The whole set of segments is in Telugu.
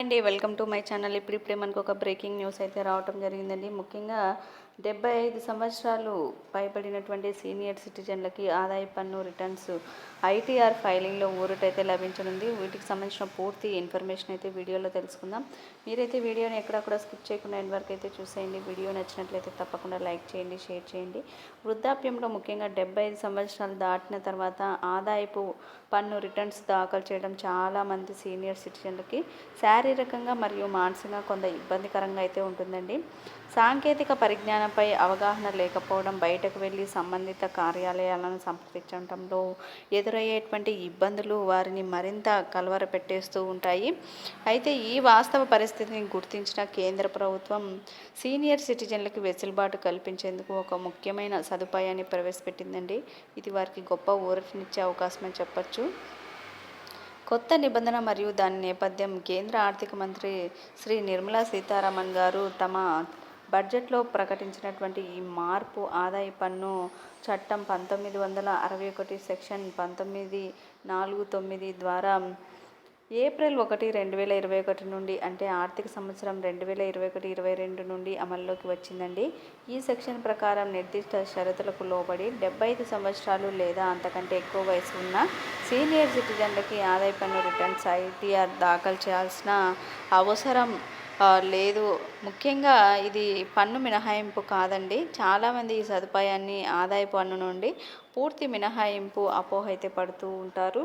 అండి. Welcome to my channel. ఇప్పుడు ఇప్పుడే మనకు ఒక బ్రేకింగ్ న్యూస్ అయితే రావటం జరిగిందండి. ముఖ్యంగా డెబ్బై ఐదు సంవత్సరాలు పైబడినటువంటి సీనియర్ సిటిజన్లకి ఆదాయ పన్ను రిటర్న్స్ ఐటీఆర్ ఫైలింగ్లో ఊరటైతే లభించనుంది. వీటికి సంబంధించిన పూర్తి ఇన్ఫర్మేషన్ అయితే వీడియోలో తెలుసుకుందాం. మీరైతే వీడియోని ఎక్కడ కూడా స్కిప్ చేయకుండా ఎండ్ వరకు అయితే చూసేయండి. వీడియో నచ్చినట్లయితే తప్పకుండా లైక్ చేయండి షేర్ చేయండి. వృద్ధాప్యంలో ముఖ్యంగా డెబ్బై ఐదు సంవత్సరాలు దాటిన తర్వాత ఆదాయపు పన్ను రిటర్న్స్ దాఖలు చేయడం చాలామంది సీనియర్ సిటిజన్లకి శారీరకంగా మరియు మానసికంగా కొంత ఇబ్బందికరంగా అయితే ఉంటుందండి. సాంకేతిక పరిజ్ఞానం పరిజ్ఞానంపై అవగాహన లేకపోవడం బయటకు వెళ్ళి సంబంధిత కార్యాలయాలను సంప్రదించడంలో ఎదురయ్యేటువంటి ఇబ్బందులు వారిని మరింత కలవరపెట్టేస్తూ ఉంటాయి. అయితే ఈ వాస్తవ పరిస్థితిని గుర్తించిన కేంద్ర ప్రభుత్వం సీనియర్ సిటిజన్లకు వెసులుబాటు కల్పించేందుకు ఒక ముఖ్యమైన సదుపాయాన్ని ప్రవేశపెట్టిందండి. ఇది వారికి గొప్ప ఊరటనిచ్చే అవకాశం అని చెప్పచ్చు. కొత్త నిబంధన మరియు దాని నేపథ్యం కేంద్ర ఆర్థిక మంత్రి శ్రీ నిర్మలా సీతారామన్ గారు తమ బడ్జెట్లో ప్రకటించినటువంటి ఈ మార్పు ఆదాయ పన్ను చట్టం పంతొమ్మిది వందల అరవై ఒకటి సెక్షన్ పంతొమ్మిది నాలుగు తొమ్మిది ద్వారా ఏప్రిల్ ఒకటి రెండు వేల ఇరవై ఒకటి నుండి అంటే ఆర్థిక సంవత్సరం రెండు వేల ఇరవై ఒకటి ఇరవై రెండు నుండి అమల్లోకి వచ్చిందండి. ఈ సెక్షన్ ప్రకారం నిర్దిష్ట షరతులకు లోబడి డెబ్బై ఐదు సంవత్సరాలు లేదా అంతకంటే ఎక్కువ వయసు ఉన్న సీనియర్ సిటిజన్లకి ఆదాయ పన్ను రిటర్న్స్ ఐటీఆర్ దాఖలు చేయాల్సిన అవసరం లేదు. ముఖ్యంగా ఇది పన్ను మినహాయింపు కాదండి. చాలామంది ఈ సదుపాయాన్ని ఆదాయ పన్ను నుండి పూర్తి మినహాయింపు అపోహ అయితే పడుతూ ఉంటారు.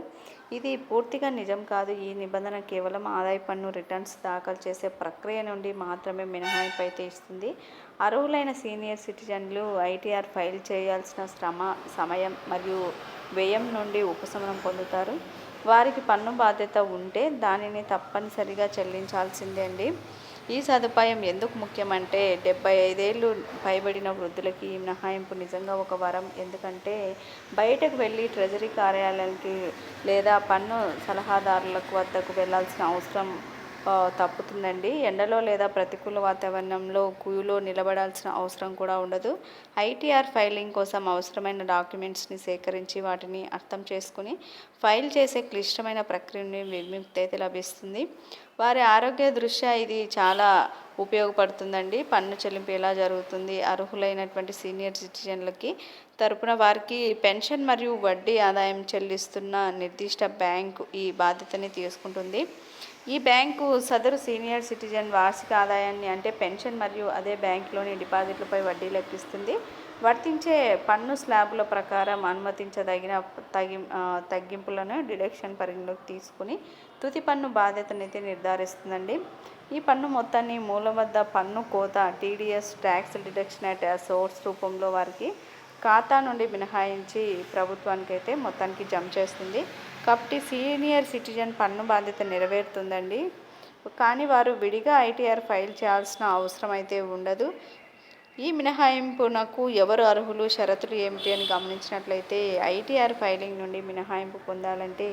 ఇది పూర్తిగా నిజం కాదు. ఈ నిబంధన కేవలం ఆదాయ పన్ను రిటర్న్స్ దాఖలు చేసే ప్రక్రియ నుండి మాత్రమే మినహాయింపు అయితే ఇస్తుంది. అర్హులైన సీనియర్ సిటిజన్లు ఐటీఆర్ ఫైల్ చేయాల్సిన శ్రమ సమయం మరియు వ్యయం నుండి ఉపశమనం పొందుతారు. వారికి పన్ను బాధ్యత ఉంటే దానిని తప్పనిసరిగా చెల్లించాల్సిందే అండి. ఈ సదుపాయం ఎందుకు ముఖ్యమంటే డెబ్బై ఐదేళ్ళు పైబడిన వృద్ధులకి ఈ మినహాయింపు నిజంగా ఒక వరం. ఎందుకంటే బయటకు వెళ్ళి ట్రెజరీ కార్యాలయానికి లేదా పన్ను సలహాదారులకు వద్దకు వెళ్ళాల్సిన అవసరం తప్పుతుందండి. ఎండలో లేదా ప్రతికూల వాతావరణంలో క్యూలో నిలబడాల్సిన అవసరం కూడా ఉండదు. ఐటీఆర్ ఫైలింగ్ కోసం అవసరమైన డాక్యుమెంట్స్ని సేకరించి వాటిని అర్థం చేసుకుని ఫైల్ చేసే క్లిష్టమైన ప్రక్రియని విముక్తి అయితే లభిస్తుంది. వారి ఆరోగ్య దృష్ట్యా ఇది చాలా ఉపయోగపడుతుందండి. పన్ను చెల్లింపు ఎలా జరుగుతుంది? అర్హులైనటువంటి సీనియర్ సిటిజన్లకి తరపున వారికి పెన్షన్ మరియు వడ్డీ ఆదాయం చెల్లిస్తున్న నిర్దిష్ట బ్యాంకు ఈ బాధ్యతని తీసుకుంటుంది. ఈ బ్యాంకు సదరు సీనియర్ సిటిజన్ వార్షిక ఆదాయాన్ని అంటే పెన్షన్ మరియు అదే బ్యాంకులోని డిపాజిట్లపై వడ్డీ లెక్కిస్తుంది. వర్తించే పన్ను స్లాబుల ప్రకారం అనుమతించదగిన తగి తగ్గింపులను డిడక్షన్ పరిగణలోకి తీసుకుని తుది పన్ను బాధ్యతనైతే నిర్ధారిస్తుందండి. ఈ పన్ను మొత్తాన్ని మూలం వద్ద పన్ను కోత TDS tax deduction at source రూపంలో వారికి ఖాతా నుండి మినహాయించి ప్రభుత్వానికి అయితే మొత్తానికి జమ చేస్తుంది. కాబట్టి సీనియర్ సిటిజన్ పన్ను బాధ్యత నెరవేరుతుందండి. కానీ వారు విడిగా ఐటీఆర్ ఫైల్ చేయాల్సిన అవసరం అయితే ఉండదు. ఈ మినహాయింపునకు ఎవరు అర్హులు షరతులు ఏమిటి అని గమనించినట్లయితే ఐటీఆర్ ఫైలింగ్ నుండి మినహాయింపు పొందాలంటే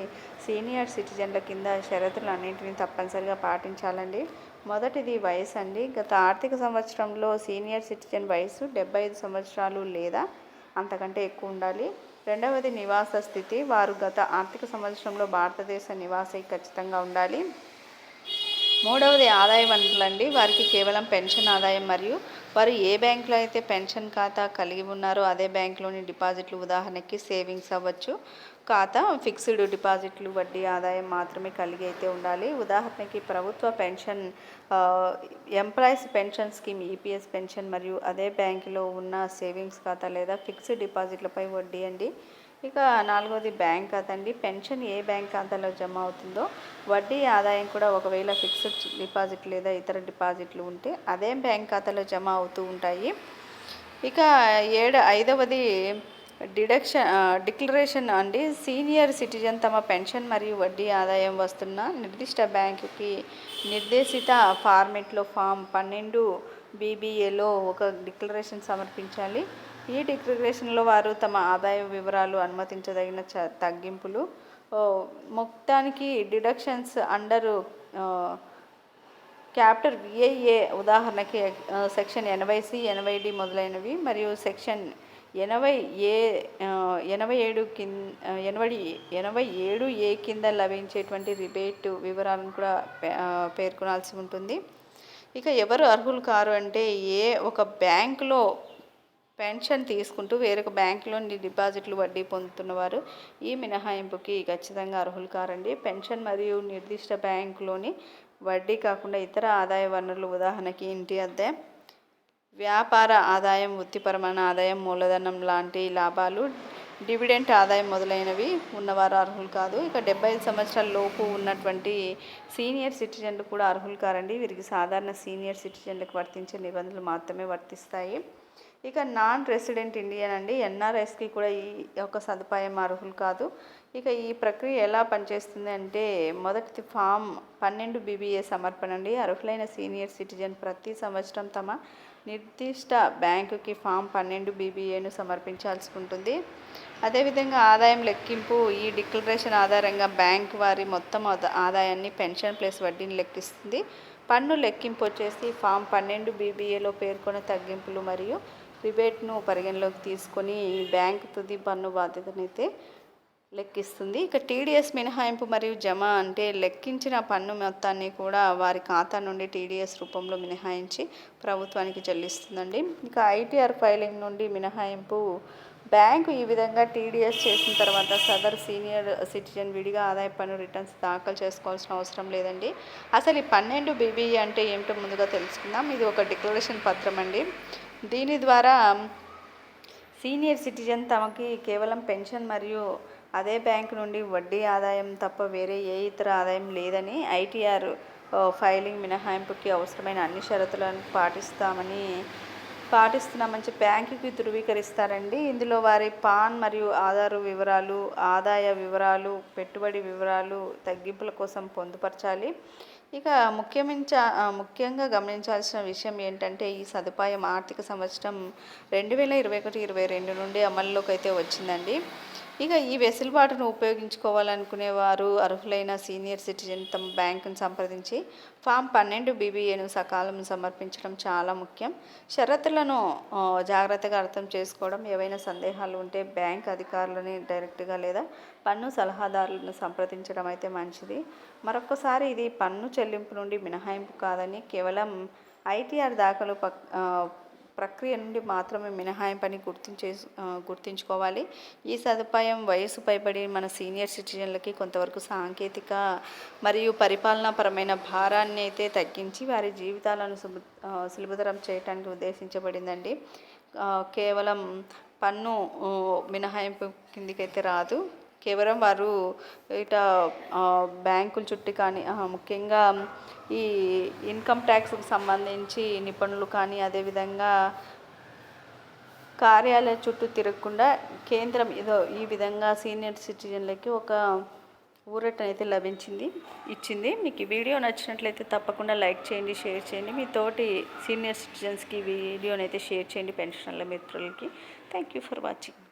సీనియర్ సిటిజన్ల కింద షరతులు అన్నింటినీ తప్పనిసరిగా పాటించాలండి. మొదటిది వయసు అండి గత ఆర్థిక సంవత్సరంలో సీనియర్ సిటిజన్ వయసు డెబ్బై ఐదు సంవత్సరాలు లేదా అంతకంటే ఎక్కువ ఉండాలి. రెండవది నివాస స్థితి. వారు గత ఆర్థిక సంవత్సరంలో భారతదేశ నివాసై ఖచ్చితంగా ఉండాలి. మూడవది ఆదాయ వనరులండి. వారికి కేవలం పెన్షన్ ఆదాయం మరియు వారు ఏ బ్యాంకులో అయితే పెన్షన్ ఖాతా కలిగి ఉన్నారో అదే బ్యాంకులోని డిపాజిట్లు ఉదాహరణకి సేవింగ్స్ అవ్వచ్చు. ఖాతా ఫిక్స్డ్ డిపాజిట్లు వడ్డీ ఆదాయం మాత్రమే కలిగి అయితే ఉండాలి. ఉదాహరణకి ప్రభుత్వ pension employees pension scheme EPS pension మరియు అదే బ్యాంకులో ఉన్న సేవింగ్స్ ఖాతా లేదా ఫిక్స్డ్ డిపాజిట్లపై వడ్డీ అండి. ఇక నాలుగోది బ్యాంక్ ఖాతా అండి పెన్షన్ ఏ బ్యాంక్ ఖాతాలో జమ అవుతుందో వడ్డీ ఆదాయం కూడా ఒకవేళ ఫిక్స్డ్ డిపాజిట్ లేదా ఇతర డిపాజిట్లు ఉంటే అదే బ్యాంక్ ఖాతాలో జమ అవుతూ ఉంటాయి. ఇక ఏడు ఐదవది డిడక్షన్ డిక్లరేషన్ అండి. సీనియర్ సిటిజన్ తమ పెన్షన్ మరియు వడ్డీ ఆదాయం వస్తున్న నిర్దిష్ట బ్యాంకుకి నిర్దేశిత ఫార్మెట్లో ఫామ్ పన్నెండు బీబీఏలో ఒక డిక్లరేషన్ సమర్పించాలి. ఈ డిక్లరేషన్లో వారు తమ ఆదాయ వివరాలు అనుమతించదగిన చ తగ్గింపులు మొత్తానికి డిడక్షన్స్ అండర్ క్యాపిటల్ విఐఏ ఉదాహరణకి సెక్షన్ ఎనభై సి ఎనభై డి మొదలైనవి మరియు సెక్షన్ ఎనభై ఏ ఎనభై ఏడు కింద ఎనభై ఎనభై ఏడు ఏ కింద లభించేటువంటి రిబేట్ వివరాలను కూడా పేర్కొనాల్సి ఉంటుంది. ఇక ఎవరు అర్హులు కారు అంటే ఏ ఒక బ్యాంకులో పెన్షన్ తీసుకుంటూ వేరొక బ్యాంకులోని డిపాజిట్లు వడ్డీ పొందుతున్నవారు ఈ మినహాయింపుకి ఖచ్చితంగా అర్హులు కారండి. పెన్షన్ మరియు నిర్దిష్ట బ్యాంకులోని వడ్డీ కాకుండా ఇతర ఆదాయ వనరులు ఉదాహరణకి ఇంటి అద్దె వ్యాపార ఆదాయం వృత్తిపరమైన ఆదాయం మూలధనం లాంటి లాభాలు డివిడెంట్ ఆదాయం మొదలైనవి ఉన్నవారు అర్హులు కాదు. ఇక డెబ్బై ఐదు సంవత్సరాల లోపు ఉన్నటువంటి సీనియర్ సిటిజన్లు కూడా అర్హులు కారండి. వీరికి సాధారణ సీనియర్ సిటిజన్లకు వర్తించే నిబంధనలు మాత్రమే వర్తిస్తాయి. ఇక నాన్ రెసిడెంట్ ఇండియన్ అండి ఎన్ఆర్ఎస్కి కూడా ఈ యొక్క సదుపాయం అర్హులు కాదు. ఇక ఈ ప్రక్రియ ఎలా పనిచేస్తుంది అంటే మొదటి ఫామ్ పన్నెండు బీబీఏ సమర్పణ అండి. అర్హులైన సీనియర్ సిటిజన్ ప్రతి సంవత్సరం తమ నిర్దిష్ట బ్యాంకుకి ఫామ్ పన్నెండు బీబీఏను సమర్పించాల్సి ఉంటుంది. అదేవిధంగా ఆదాయం లెక్కింపు ఈ డిక్లరేషన్ ఆధారంగా బ్యాంక్ వారి మొత్తం ఆదాయాన్ని పెన్షన్ ప్లస్ వడ్డీని లెక్కిస్తుంది. పన్ను లెక్కింపు వచ్చేసి ఫామ్ పన్నెండు బీబీఏలో పేర్కొన్న తగ్గింపులు మరియు రిబేట్ను పరిగణలోకి తీసుకొని బ్యాంక్ తుది పన్ను బాధ్యతనైతే లెక్కిస్తుంది. ఇక టీడీఎస్ మినహాయింపు మరియు జమ అంటే లెక్కించిన పన్ను మొత్తాన్ని కూడా వారి ఖాతా నుండి టీడీఎస్ రూపంలో మినహాయించి ప్రభుత్వానికి చెల్లిస్తుందండి. ఇక ఐటీఆర్ ఫైలింగ్ నుండి మినహాయింపు బ్యాంకు ఈ విధంగా టీడీఎస్ చేసిన తర్వాత సదర్ సీనియర్ సిటిజన్ విడిగా ఆదాయ పన్ను రిటర్న్స్ దాఖలు చేసుకోవాల్సిన అవసరం లేదండి. అసలు ఈ పన్నెండు బీబీఈ అంటే ఏమిటో ముందుగా తెలుసుకుందాం. ఇది ఒక డిక్లరేషన్ పత్రం అండి. దీని ద్వారా సీనియర్ సిటిజన్ తమకి కేవలం పెన్షన్ మరియు అదే బ్యాంకు నుండి వడ్డీ ఆదాయం తప్ప వేరే ఏ ఇతర ఆదాయం లేదని ఐటీఆర్ ఫైలింగ్ మినహాయింపుకి అవసరమైన అన్ని షరతులను పాటిస్తామని పాటిస్తున్నామని చెప్పి బ్యాంకుకి ధృవీకరిస్తారండి. ఇందులో వారి పాన్ మరియు ఆధారు వివరాలు ఆదాయ వివరాలు పెట్టుబడి వివరాలు తగ్గింపుల కోసం పొందుపరచాలి. ఇక ముఖ్యమించ ముఖ్యంగా గమనించాల్సిన విషయం ఏంటంటే ఈ సదుపాయం ఆర్థిక సంవత్సరం రెండు వేల ఇరవై ఒకటి ఇరవై రెండు నుండి అమల్లోకి అయితే వచ్చిందండి. ఇక ఈ వెసులుబాటును ఉపయోగించుకోవాలనుకునే వారు అర్హులైన సీనియర్ సిటిజన్ తమ బ్యాంకును సంప్రదించి ఫామ్ పన్నెండు బీబీఏను సకాలం సమర్పించడం చాలా ముఖ్యం. షరతులను జాగ్రత్తగా అర్థం చేసుకోవడం ఏవైనా సందేహాలు ఉంటే బ్యాంక్ అధికారులని డైరెక్ట్గా లేదా పన్ను సలహాదారులను సంప్రదించడం అయితే మంచిది. మరొకసారి ఇది పన్ను చెల్లింపు నుండి మినహాయింపు కాదని కేవలం ఐటీఆర్ దాఖలు పక్ ప్రక్రియ నుండి మాత్రమే మినహాయింపని గుర్తించే గుర్తించుకోవాలి గుర్తుంచుకోవాలి. ఈ సదుపాయం వయసు పైబడి మన సీనియర్ సిటిజన్లకి కొంతవరకు సాంకేతిక మరియు పరిపాలనాపరమైన భారాన్ని అయితే తగ్గించి వారి జీవితాలను సులభతరం చేయడానికి ఉద్దేశించబడిందండి. కేవలం పన్ను మినహాయింపు కిందికైతే రాదు. కేవలం వారు ఇట బ్యాంకుల చుట్టూ కానీ ముఖ్యంగా ఈ ఇన్కమ్ ట్యాక్స్కి సంబంధించి నిపుణులు కానీ అదేవిధంగా కార్యాలయ చుట్టూ తిరగకుండా కేంద్రం ఏదో ఈ విధంగా సీనియర్ సిటిజన్లకి ఒక ఊరటనైతే లభించింది ఇచ్చింది. మీకు ఈ వీడియో నచ్చినట్లయితే తప్పకుండా లైక్ చేయండి షేర్ చేయండి. మీ తోటి సీనియర్ సిటిజన్స్కి వీడియోనైతే షేర్ చేయండి పెన్షనర్ల మిత్రులకి. Thank you for watching.